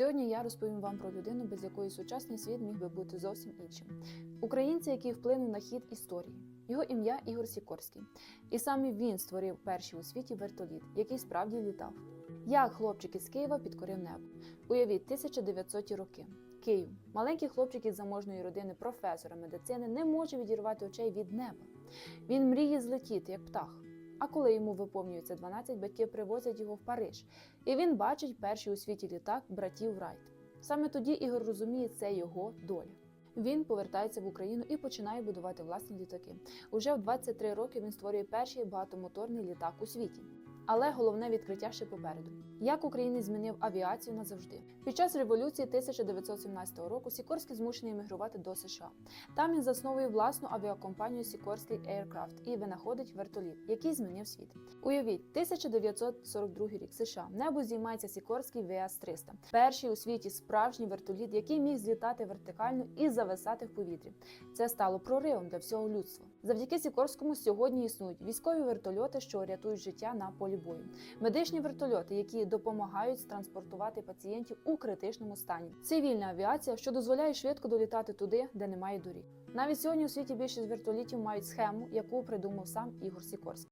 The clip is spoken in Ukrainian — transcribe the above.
Сьогодні я розповім вам про людину, без якої сучасний світ міг би бути зовсім іншим. Українця, який вплинув на хід історії. Його ім'я Ігор Сікорський. І саме він створив перший у світі вертоліт, який справді літав. Як хлопчик із Києва підкорив небо. Уявіть, 1900-ті роки. Київ, маленький хлопчик із заможної родини професора медицини, не може відірвати очей від неба. Він мріє злетіти, як птах. А коли йому виповнюється 12, батьки привозять його в Париж, і він бачить перший у світі літак братів Райт. Саме тоді Ігор розуміє, це його доля. Він повертається в Україну і починає будувати власні літаки. Уже в 23 роки він створює перший багатомоторний літак у світі. Але головне відкриття ще попереду. Як Українець змінив авіацію назавжди. Під час революції 1917 року Сікорський змушений емігрувати до США. Там він засновує власну авіакомпанію Сікорський Aircraft і винаходить вертоліт, який змінив світ. Уявіть, 1942 рік США. Небо здіймається Сікорський ВС-300. Перший у світі справжній вертоліт, який міг злітати вертикально і зависати в повітрі. Це стало проривом для всього людства. Завдяки Сікорському сьогодні існують військові вертольоти, що рятують життя на полі бою, медичні вертольоти, які допомагають транспортувати пацієнтів у критичному стані, цивільна авіація, що дозволяє швидко долітати туди, де немає доріг. Навіть сьогодні у світі більшість вертолітів мають схему, яку придумав сам Ігор Сікорський.